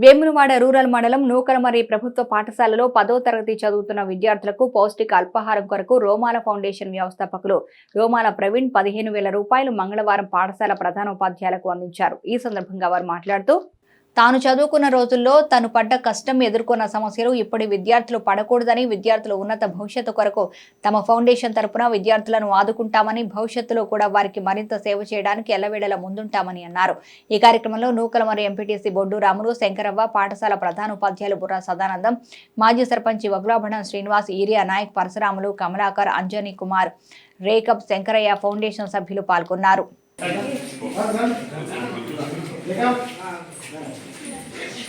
Vemulawada rural మండలం నూకలమరి ప్రభుత్వ పాఠశాలలో పదో తరగతి చదువుతున్న విద్యార్థులకు పౌష్టిక అల్పాహారం కొరకు రోమాల ఫౌండేషన్ వ్యవస్థాపకులు రోమాల ప్రవీణ్ పదిహేను వేల రూపాయలు మంగళవారం పాఠశాల ప్రధానోపాధ్యాయులకు అందించారు. ఈ సందర్భంగా వారు మాట్లాడుతూ తాను చదువుకున్న రోజుల్లో తను పడ్డ కష్టం ఎదుర్కొన్న సమస్యలు ఇప్పటి విద్యార్థులు పడకూడదని విద్యార్థుల ఉన్నత భవిష్యత్తు కొరకు తమ ఫౌండేషన్ తరపున విద్యార్థులను ఆదుకుంటామని భవిష్యత్తులో కూడా వారికి మరింత సేవ చేయడానికి ఎల్లవేళలా ముందుంటామని అన్నారు. ఈ కార్యక్రమంలో నూకలమరి ఎంపీటీసీ బొడ్డు రాములు శంకరవ్వ పాఠశాల ప్రధానోపాధ్యాయులు బుర్రా సదానందం మాజీ సర్పంచ్ వగ్లాభణం శ్రీనివాస్ ఈరియా నాయక్ పరశురాములు కమలాకర్ అంజనీ కుమార్ రేకబ్ శంకరయ్య ఫౌండేషన్ సభ్యులు పాల్గొన్నారు.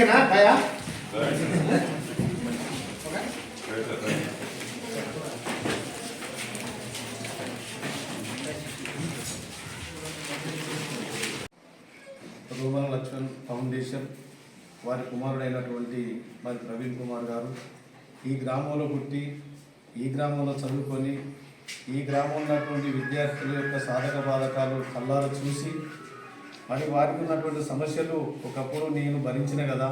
ఓకేనా? భయా రూమన్ లక్ష్మణ్ ఫౌండేషన్ వారి కుమారుడైనటువంటి మరి ప్రవీణ్ కుమార్ గారు ఈ గ్రామంలో పుట్టి ఈ గ్రామంలో చదువుకొని ఈ గ్రామంలో ఉన్నటువంటి విద్యార్థుల యొక్క సాధక బాధకాలు కళ్ళారు చూసి మరి వారికి ఉన్నటువంటి సమస్యలు ఒకప్పుడు నేను భరించిన కదా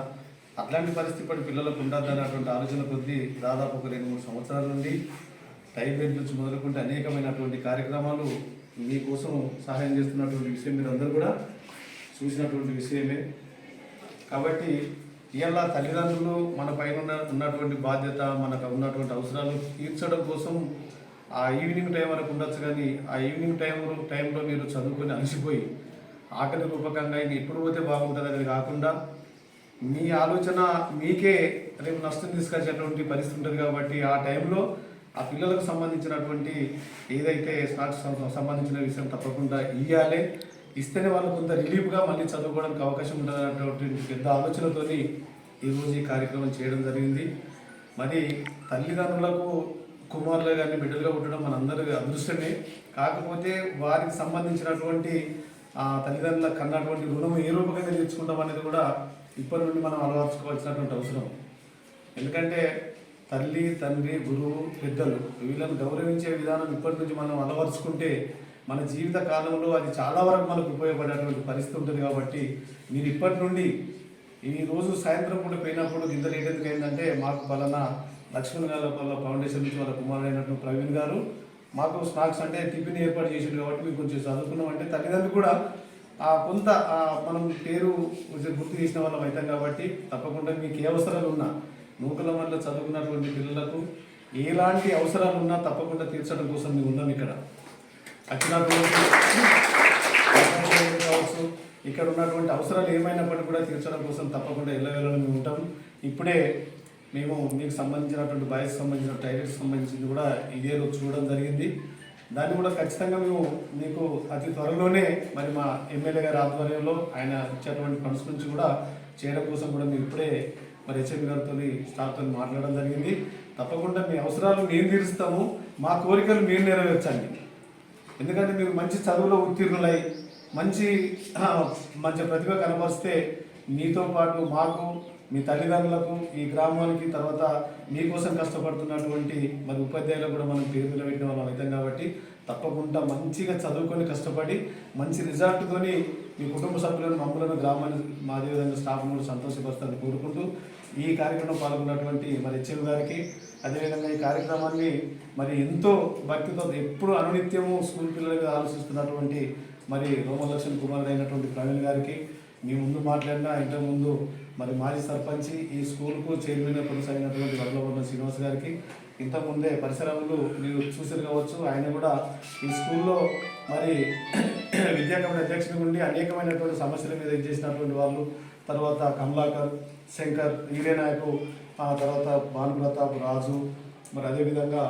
అట్లాంటి పరిస్థితి ఇప్పుడు పిల్లలకు ఉండద్దు అన్నటువంటి ఆలోచన కొద్దీ దాదాపు ఒక రెండు మూడు సంవత్సరాల నుండి టైం నుంచి మొదలుకుంటే అనేకమైనటువంటి కార్యక్రమాలు మీకోసం సహాయం చేస్తున్నటువంటి విషయం మీరు అందరూ కూడా చూసినటువంటి విషయమే. కాబట్టి ఇవాళ తల్లిదండ్రులు మన పైన ఉన్నటువంటి బాధ్యత మనకు ఉన్నటువంటి అవసరాలు తీర్చడం కోసం ఆ ఈవినింగ్ టైం వరకు ఉండొచ్చు కానీ ఆ ఈవినింగ్ టైం టైంలో మీరు చదువుకొని అలసిపోయి ఆకలి రూపకంగా ఇది ఎప్పుడు పోతే బాగుంటుంది కాకుండా మీ ఆలోచన మీకే రేపు నష్టం తీసుకొచ్చేటువంటి పరిస్థితి ఉంటుంది కాబట్టి ఆ టైంలో ఆ పిల్లలకు సంబంధించినటువంటి ఏదైతే స్నాక్స్ సం- సంబంధించిన విషయం తప్పకుండా ఇవ్వాలి ఇస్తేనే వాళ్ళు కొంత రిలీఫ్గా మళ్ళీ చదువుకోవడానికి అవకాశం ఉంటుంది అన్నటువంటి పెద్ద ఆలోచనతోని ఈరోజు ఈ కార్యక్రమం చేయడం జరిగింది. మరి తల్లిదండ్రులకు కుమారులు కానీ బిడ్డలుగా ఉండడం మనందరి అదృష్టమే. కాకపోతే వారికి సంబంధించినటువంటి ఆ తల్లిదండ్రులకు కన్నటువంటి రుణం ఏ రూపకంగా తీర్చుకుంటాం అనేది కూడా ఇప్పటి నుండి మనం అలవర్చుకోవాల్సినటువంటి అవసరం. ఎందుకంటే తల్లి తండ్రి గురువు పెద్దలు వీళ్ళని గౌరవించే విధానం ఇప్పటి నుంచి మనం అలవరుచుకుంటే మన జీవిత కాలంలో అది చాలా వరకు మనకు ఉపయోగపడేటువంటి పరిస్థితి ఉంటుంది కాబట్టి మీరు ఇప్పటి నుండి ఈ రోజు సాయంత్రం పూట పోయినప్పుడు ఇంత లేట్ ఎందుకు మాకు పలానా లక్ష్మణ్ గారి ఫౌండేషన్ నుంచి వాళ్ళ కుమారుడైనటువంటి ప్రవీణ్ గారు మాకు స్నాక్స్ అంటే టిఫిన్ ఏర్పాటు చేసిండు కాబట్టి మీకు కొంచెం చదువుకున్నాం. అంటే తల్లిదండ్రులు కూడా ఆ కొంత మనం పేరు కొంచెం గుర్తు చేసిన వాళ్ళం అవుతాం కాబట్టి తప్పకుండా మీకు ఏ అవసరాలు ఉన్నా నూకల వల్ల చదువుకున్నటువంటి పిల్లలకు ఎలాంటి అవసరాలు ఉన్నా తప్పకుండా తీర్చడం కోసం మేము ఉన్నాం ఇక్కడ. వచ్చినటువంటి కావచ్చు ఇక్కడ ఉన్నటువంటి అవసరాలు ఏమైనప్పటికీ కూడా తీర్చడం కోసం తప్పకుండా ఎల్లవేళలో మేము ఉంటాం. ఇప్పుడే మేము మీకు సంబంధించినటువంటి బాయ్స్ సంబంధించిన టైలర్స్ సంబంధించింది కూడా ఇదే రోజు చూడడం జరిగింది. దాన్ని కూడా ఖచ్చితంగా మేము మీకు అతి త్వరలోనే మరి మా ఎమ్మెల్యే గారి ఆధ్వర్యంలో ఆయన ఇచ్చేటువంటి ఫండ్స్ నుంచి కూడా చేయడం కోసం కూడా మేము ఇప్పుడే మరి హెచ్ఎం గారితో స్టాఫ్తో మాట్లాడడం జరిగింది. తప్పకుండా మీ అవసరాలు మేము తీరుస్తాము. మా కోరికలు మీరు నెరవేర్చండి. ఎందుకంటే మీరు మంచి చదువులో ఉత్తీర్ణులై మంచి మంచి ప్రతిభ కనబరిస్తే మీతో పాటు మాకు మీ తల్లిదండ్రులకు ఈ గ్రామానికి తర్వాత మీకోసం కష్టపడుతున్నటువంటి మరి ఉపాధ్యాయులు కూడా మనం పేరు నిలబెట్టిన వాళ్ళం అవుతాం కాబట్టి తప్పకుండా మంచిగా చదువుకొని కష్టపడి మంచి రిజల్ట్తోని మీ కుటుంబ సభ్యులను మమ్మలను గ్రామాన్ని మాదే విధంగా స్టాఫ్ను కూడా సంతోషపరుస్తారని కోరుకుంటూ ఈ కార్యక్రమం పాల్గొన్నటువంటి మరి హెచ్ఎం గారికి అదేవిధంగా ఈ కార్యక్రమాన్ని మరి ఎంతో భక్తితో ఎప్పుడు అనునిత్యము స్కూల్ పిల్లలుగా ఆలోచిస్తున్నటువంటి మరి రోమలక్ష్మణ్ కుమార్ అయినటువంటి ప్రవీణ్ గారికి మీ ముందు మాట్లాడిన ఇంతకు ముందు మరి మాజీ సర్పంచి ఈ స్కూల్కు చైర్మన్గా కొనసాగినటువంటి ఉన్న శ్రీనివాస్ గారికి ఇంతకుముందే పరిసరాలు మీరు చూసారు కావచ్చు ఆయన కూడా ఈ స్కూల్లో మరి విద్యా కమిటీ అధ్యక్షుడి నుండి అనేకమైనటువంటి సమస్యల మీద ఇది చేసినటువంటి వాళ్ళు తర్వాత కమలాకర్ శంకర్ ఈరే నాయకు ఆ తర్వాత భానుప్రతాప్ రాజు మరి అదేవిధంగా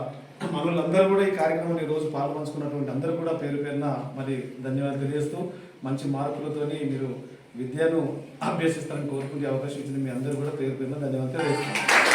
మనలందరూ కూడా ఈ కార్యక్రమాన్ని రోజు పాల్పంచుకున్నటువంటి అందరూ కూడా పేరు పేరున మరి ధన్యవాదాలు తెలియజేస్తూ మంచి మార్కులతోని మీరు విద్యను అభ్యసిస్తారని కోరుకునే అవకాశం ఇచ్చిన మీ అందరూ కూడా పేరు పేరున ధన్యవాదాలు